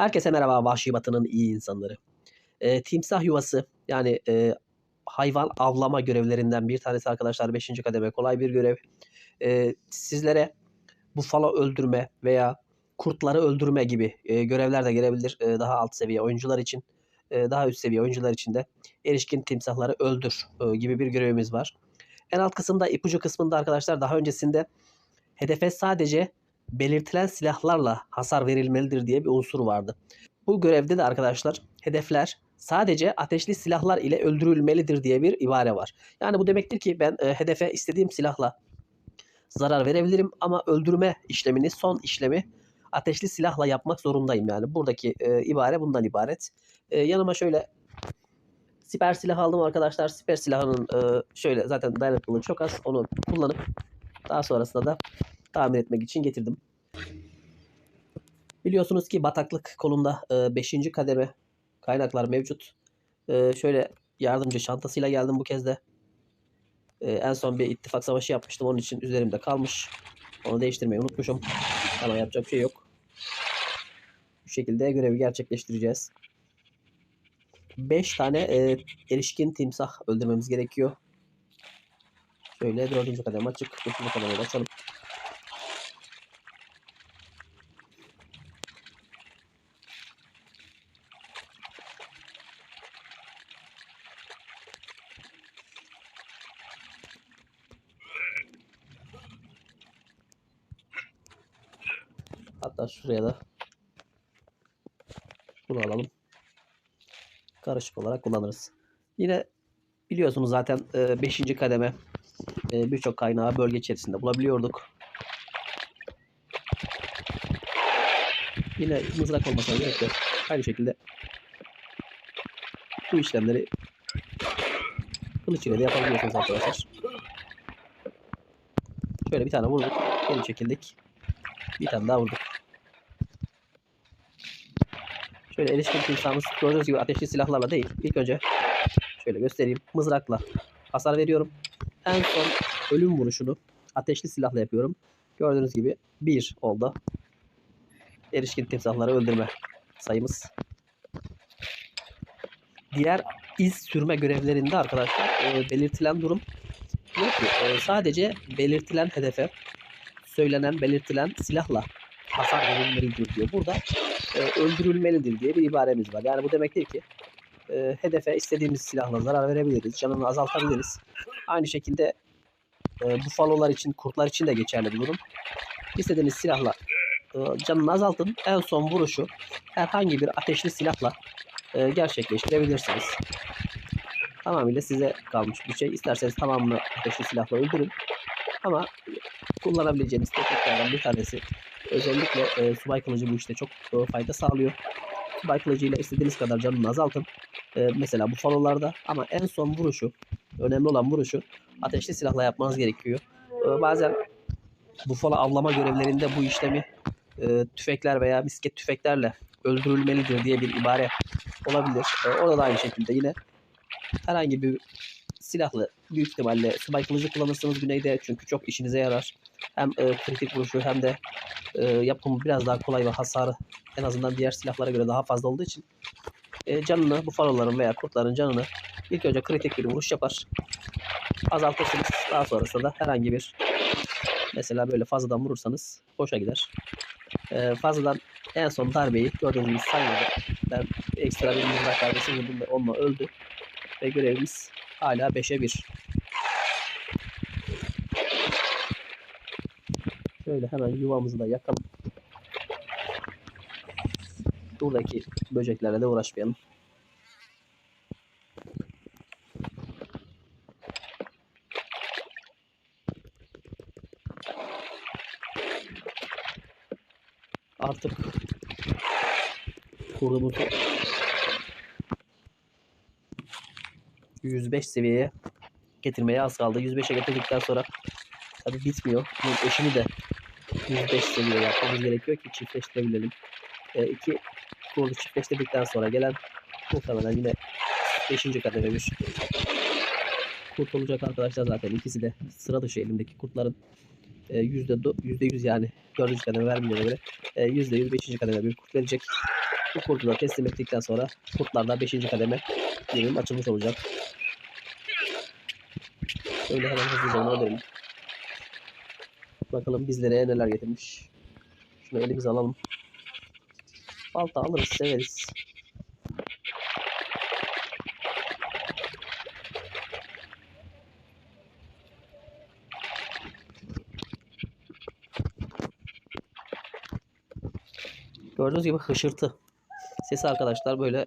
Herkese merhaba Vahşi Batı'nın iyi insanları. E, timsah yuvası yani e, hayvan avlama görevlerinden bir tanesi arkadaşlar 5. kademe kolay bir görev. E, sizlere bufalo öldürme veya kurtları öldürme gibi e, görevler de gelebilir e, daha alt seviye oyuncular için. E, daha üst seviye oyuncular için de erişkin timsahları öldür e, gibi bir görevimiz var. En alt kısımda ipucu kısmında arkadaşlar daha öncesinde hedefe sadece belirtilen silahlarla hasar verilmelidir diye bir unsur vardı. Bu görevde de arkadaşlar hedefler sadece ateşli silahlar ile öldürülmelidir diye bir ibare var. Yani bu demektir ki ben e, hedefe istediğim silahla zarar verebilirim ama öldürme işlemini son işlemi ateşli silahla yapmak zorundayım yani. Buradaki e, ibare bundan ibaret. E, yanıma şöyle siper silah aldım arkadaşlar. Siper silahının e, şöyle zaten dayanıklılığı çok az. Onu kullanıp daha sonrasında da tamir etmek için getirdim. Biliyorsunuz ki bataklık kolunda 5. kademe kaynaklar mevcut. E, şöyle yardımcı çantasıyla geldim bu kez de. E, en son bir ittifak savaşı yapmıştım. Onun için üzerimde kalmış. Onu değiştirmeyi unutmuşum. Ama yapacak bir şey yok. Bu şekilde görevi gerçekleştireceğiz. 5 tane e, erişkin timsah öldürmemiz gerekiyor. Şöyle dördüncü kademe açık. Beşinci kademeyi de açalım. Hatta şuraya da bunu alalım. Karışık olarak kullanırız. Yine biliyorsunuz zaten 5. kademe e, birçok kaynağı bölge içerisinde bulabiliyorduk. Yine mızrak olmasına gerek yok. Aynı şekilde bu işlemleri kılıç ile de yapabiliyorsunuz arkadaşlar. Şöyle bir tane vurduk. Geri çekildik. Bir tane daha vurduk. Şöyle erişkin timsahımız gördüğünüz gibi ateşli silahlarla değil. İlk önce şöyle göstereyim. Mızrakla hasar veriyorum. En son ölüm vuruşunu ateşli silahla yapıyorum. Gördüğünüz gibi bir oldu. Erişkin timsahları öldürme sayımız. Diğer iz sürme görevlerinde arkadaşlar e, belirtilen durum yok ki. E, sadece belirtilen hedefe söylenen belirtilen silahla hasar verilmelidir diyor. Burada e, öldürülmelidir diye bir ibaremiz var. Yani bu demektir ki e, hedefe istediğimiz silahla zarar verebiliriz. Canını azaltabiliriz. Aynı şekilde e, bufalolar için, kurtlar için de geçerli bu durum. İstediğiniz silahla e, canını azaltın. En son vuruşu herhangi bir ateşli silahla e, gerçekleştirebilirsiniz. Tamamıyla size kalmış bir şey. İsterseniz tamamını ateşli silahla öldürün. Ama kullanabileceğiniz tekniklerden bir tanesi özellikle e, subay kılıcı bu işte çok e, fayda sağlıyor. Subay kılıcıyla istediğiniz kadar canını azaltın. E, mesela bu falolarda ama en son vuruşu, önemli olan vuruşu ateşli silahla yapmanız gerekiyor. E, bazen bufalo avlama görevlerinde bu işlemi e, tüfekler veya misket tüfeklerle öldürülmelidir diye bir ibare olabilir. E, orada da aynı şekilde yine herhangi bir silahlı büyük ihtimalle subay kılıcı kullanırsınız güneyde çünkü çok işinize yarar. Hem e, kritik vuruşu hem de e, yapımı biraz daha kolay ve hasarı en azından diğer silahlara göre daha fazla olduğu için e, canını bu faroların veya kurtların canını ilk önce kritik bir vuruş yapar. Azaltırsınız. Daha sonrasında da herhangi bir mesela böyle fazladan vurursanız boşa gider. E, fazladan en son darbeyi gördüğünüz saymadı. Ben ekstra bir mızrak darbesi vurdum ve onunla öldü. Ve görevimiz hala 5'e 1. Şöyle hemen yuvamızı da yakalım. Buradaki böceklerle de uğraşmayalım. Artık kurdumuzu 105 seviyeye getirmeye az kaldı. 105'e getirdikten sonra tabi bitmiyor. Bunun eşini de 105 seviyeye yapmamız gerekiyor ki çiftleştirebilelim. E, iki kurdu çiftleştirdikten sonra gelen muhtemelen yine 5. kademe bir kurt olacak arkadaşlar zaten ikisi de sıra dışı elimdeki kurtların yüzde yüzde yüz yani dördüncü kademe vermeyene göre yüzde yüz beşinci kademe bir kurt verecek. Bu kurdu da teslim ettikten sonra kurtlarda 5. kademe yerim açılmış olacak. Şöyle hemen hızlıca ona dönelim. Bakalım bizlere neler getirmiş. Şunu elimize alalım. Balta alırız severiz. Gördüğünüz gibi hışırtı. Sesi arkadaşlar böyle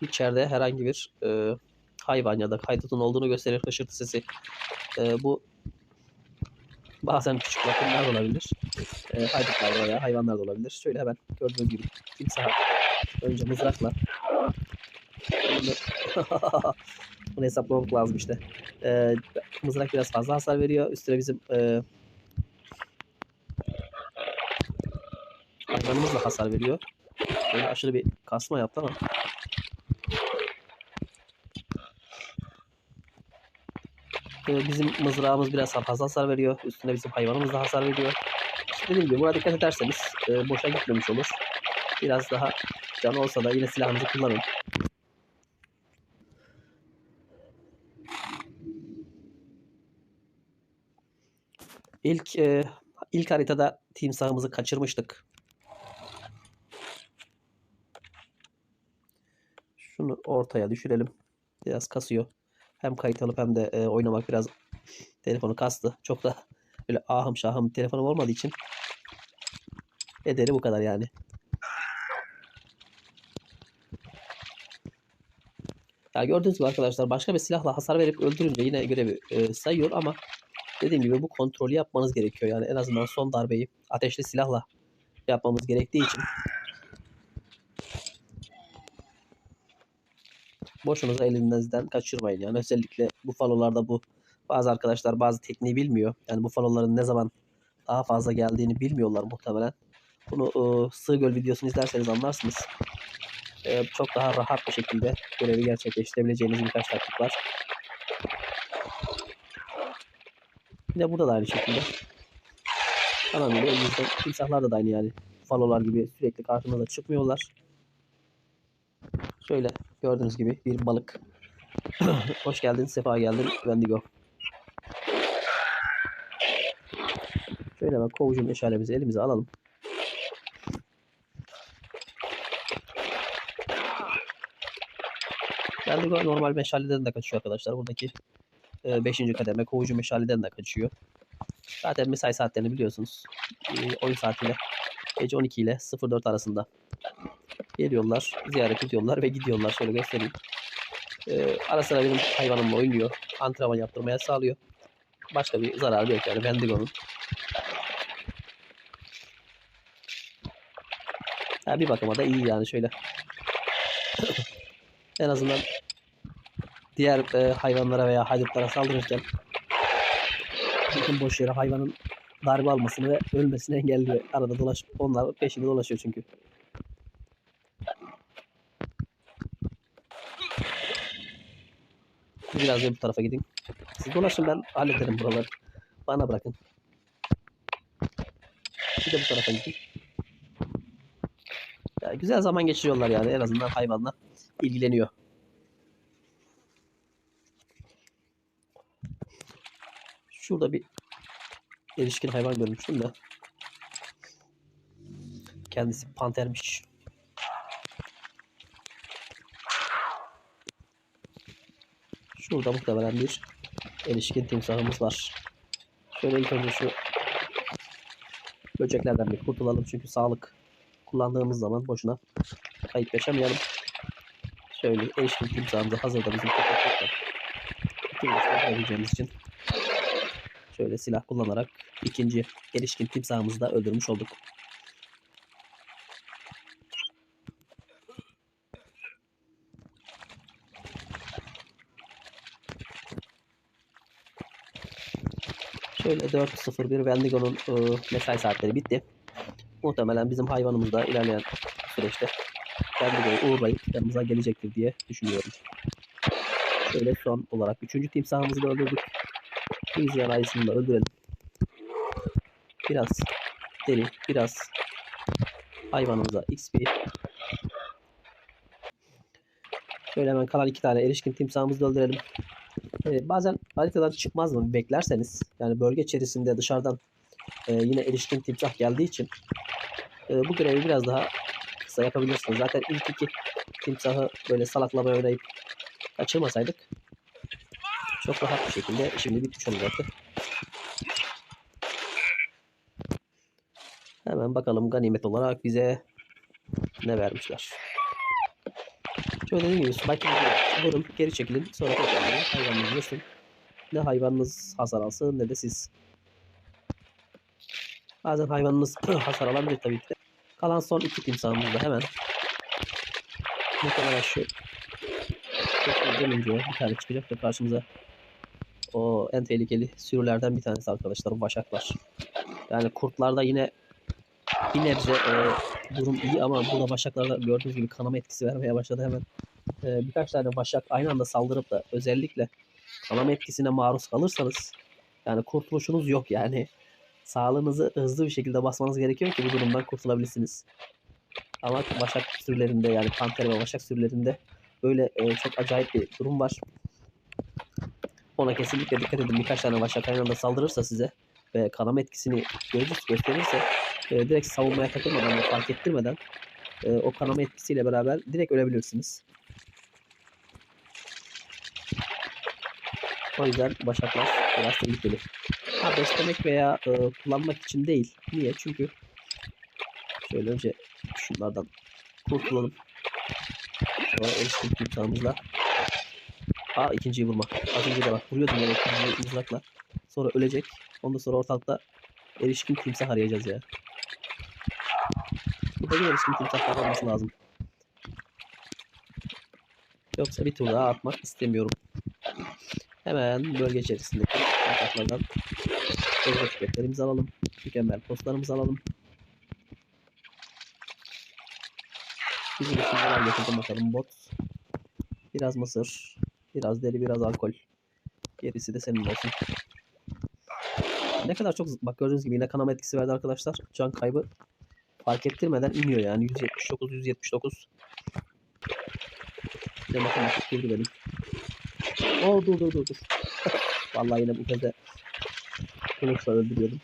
içeride herhangi bir e, hayvan ya da haydutun olduğunu gösterir hışırtı sesi. E, bu bazen küçük bakımlar da olabilir. E, haydutlar veya hayvanlar da olabilir. Şöyle hemen gördüğünüz gibi timsah önce mızrakla bunu hesaplamak lazım işte. E, mızrak biraz fazla hasar veriyor. Üstüne bizim e, hayvanımız da hasar veriyor. Böyle aşırı bir kasma yaptı ama Ee, bizim mızrağımız biraz fazla hasar veriyor. Üstüne bizim hayvanımız da hasar veriyor. İşte dediğim gibi buna dikkat ederseniz e, boşa gitmemiş olur. Biraz daha can olsa da yine silahınızı kullanın. İlk e, ilk haritada timsahımızı kaçırmıştık. Şunu ortaya düşürelim. Biraz kasıyor. Hem kayıt alıp hem de e, oynamak biraz telefonu kastı. Çok da böyle ahım şahım telefonum olmadığı için ederi bu kadar yani. Ya gördüğünüz gibi arkadaşlar başka bir silahla hasar verip öldürünce yine görevi e, sayıyor ama dediğim gibi bu kontrolü yapmanız gerekiyor. Yani en azından son darbeyi ateşli silahla yapmamız gerektiği için boşunuza elinizden kaçırmayın. Yani özellikle bu falolarda bu bazı arkadaşlar bazı tekniği bilmiyor. Yani bu faloların ne zaman daha fazla geldiğini bilmiyorlar muhtemelen. Bunu e, sığ göl videosunu izlerseniz anlarsınız. E, çok daha rahat bir şekilde görevi gerçekleştirebileceğiniz birkaç taktik var. Yine burada da aynı şekilde. Tamamıyla elinizde timsahlar da aynı yani. Falolar gibi sürekli karşınıza çıkmıyorlar. Şöyle gördüğünüz gibi bir balık. Hoş geldin, sefa geldin Wendigo. Şöyle hemen kovucu meşalemizi elimize alalım. Wendigo normal meşaleden de kaçıyor arkadaşlar. Buradaki 5. kademe kovucu meşaleden de kaçıyor. Zaten mesai saatlerini biliyorsunuz. E, oyun saatiyle gece 12 ile 04 arasında geliyorlar, ziyaret ediyorlar ve gidiyorlar. Şöyle göstereyim. Ee, ara sıra benim hayvanımla oynuyor. Antrenman yaptırmaya sağlıyor. Başka bir zararı yok yani Wendigo'nun. Ha, bir bakıma da iyi yani şöyle. en azından diğer e, hayvanlara veya haydutlara saldırırken bütün boş yere hayvanın darbe almasını ve ölmesini engelliyor. Arada dolaş onlar peşinde dolaşıyor çünkü. Biraz da bu tarafa gidin. Siz dolaşın ben hallederim buraları. Bana bırakın. Bir de bu tarafa gidin. Ya, güzel zaman geçiriyorlar yani en azından hayvanla ilgileniyor. Şurada bir erişkin hayvan görmüştüm de. Kendisi pantermiş. Şurada muhtemelen bir erişkin timsahımız var. Şöyle ilk önce şu böceklerden bir kurtulalım çünkü sağlık kullandığımız zaman boşuna kayıp yaşamayalım. Şöyle erişkin timsahımızı hazırda bizim işler yapabileceğimiz için şöyle silah kullanarak ikinci erişkin timsahımızı da öldürmüş olduk. Şöyle 4.01 Wendigo'nun e, mesai saatleri bitti. Muhtemelen bizim hayvanımız da ilerleyen süreçte Wendigo'yu uğurlayıp yanımıza gelecektir diye düşünüyorum. Şöyle son olarak 3. timsahımızı da öldürdük. Louisiana ayısını da öldürelim. Biraz deli, biraz Hayvanımıza XP. Şöyle hemen kalan iki tane erişkin timsahımızı da öldürelim. Ee, bazen haritadan çıkmaz mı beklerseniz yani bölge içerisinde dışarıdan e, yine erişkin timsah geldiği için e, bu görevi biraz daha kısa yapabilirsiniz. Zaten ilk iki timsahı böyle salaklama oynayıp kaçırmasaydık çok rahat bir şekilde şimdi bitmiş olacaktı. Hemen bakalım ganimet olarak bize ne vermişler. Şöyle dediğim gibi Spike'ı vurun geri çekilin sonra tekrar vurun. hayvanınız yesin. Ne hayvanınız hasar alsın ne de siz. Bazen hayvanınız hasar alabilir tabii ki. Kalan son iki timsahımız da hemen. Muhtemelen şu dönünce bir tane çıkacak da karşımıza. O en tehlikeli sürülerden bir tanesi arkadaşlar vaşaklar. Yani kurtlarda yine bir nebze e, durum iyi ama burada başaklarda gördüğünüz gibi kanama etkisi vermeye başladı hemen. E, birkaç tane başak aynı anda saldırıp da özellikle kanama etkisine maruz kalırsanız yani kurtuluşunuz yok yani. Sağlığınızı hızlı bir şekilde basmanız gerekiyor ki bu durumdan kurtulabilirsiniz. Ama başak sürülerinde yani panter ve başak sürülerinde böyle e, çok acayip bir durum var. Ona kesinlikle dikkat edin. Birkaç tane başak aynı anda saldırırsa size ve kanama etkisini görürüz, gösterirse e, direkt savunmaya takılmadan fark ettirmeden e, o kanama etkisiyle beraber direkt ölebilirsiniz. O yüzden başaklar biraz tehlikeli. Ha beslemek veya e, kullanmak için değil. Niye? Çünkü şöyle önce şunlardan kurtulalım. Sonra erişkin timsahımızla. Aa ikinciyi vurma. Az önce de bak vuruyordum yani ikinciyi mızrakla. Sonra ölecek. Ondan sonra ortalıkta erişkin timsah arayacağız ya. Burada bir erişkin timsah olması lazım. Yoksa bir tur daha atmak istemiyorum. Hemen bölge içerisindeki timsahlardan bölge alalım. Mükemmel postlarımızı alalım. Bizim için neler getirdim bakalım bot. Biraz mısır, biraz deri, biraz alkol. Gerisi de senin olsun. Ne kadar çok bak gördüğünüz gibi yine kanama etkisi verdi arkadaşlar. Can kaybı fark ettirmeden iniyor yani 179 179. Bir matematik durdu benim. Oo dur dur dur dur. Vallahi yine bu kez de kılıçla öldürüyordum.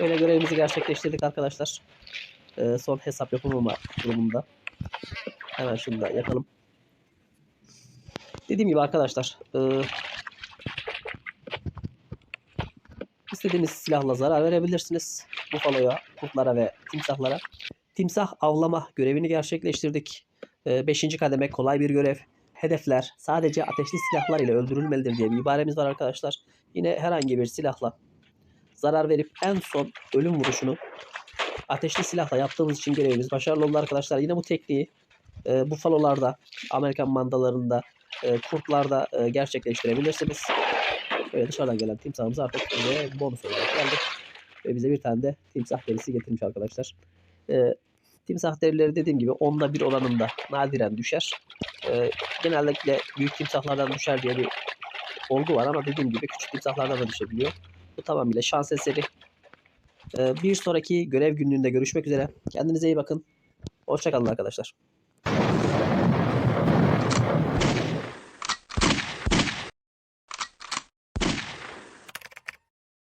Böyle görevimizi gerçekleştirdik arkadaşlar. Ee, son hesap yapımama durumunda. Hemen şunu da yakalım. Dediğim gibi arkadaşlar. E, istediğiniz silahla zarar verebilirsiniz. Bufalo'ya, kurtlara ve timsahlara. Timsah avlama görevini gerçekleştirdik. 5. kademe kolay bir görev. Hedefler sadece ateşli silahlar ile öldürülmelidir diye bir ibaremiz var arkadaşlar. Yine herhangi bir silahla zarar verip en son ölüm vuruşunu ateşli silahla yaptığımız için görevimiz başarılı oldu arkadaşlar. Yine bu tekniği e, bufalolarda, Amerikan mandalarında, e, kurtlarda e, gerçekleştirebilirsiniz. Böyle dışarıdan gelen timsahımız artık bize bonus olarak geldi. Ve bize bir tane de timsah derisi getirmiş arkadaşlar. E, timsah derileri dediğim gibi onda bir oranında nadiren düşer. E, genellikle büyük timsahlardan düşer diye bir olgu var ama dediğim gibi küçük timsahlardan da düşebiliyor. Bu tamamıyla şans eseri. E, bir sonraki görev günlüğünde görüşmek üzere. Kendinize iyi bakın. Hoşçakalın arkadaşlar.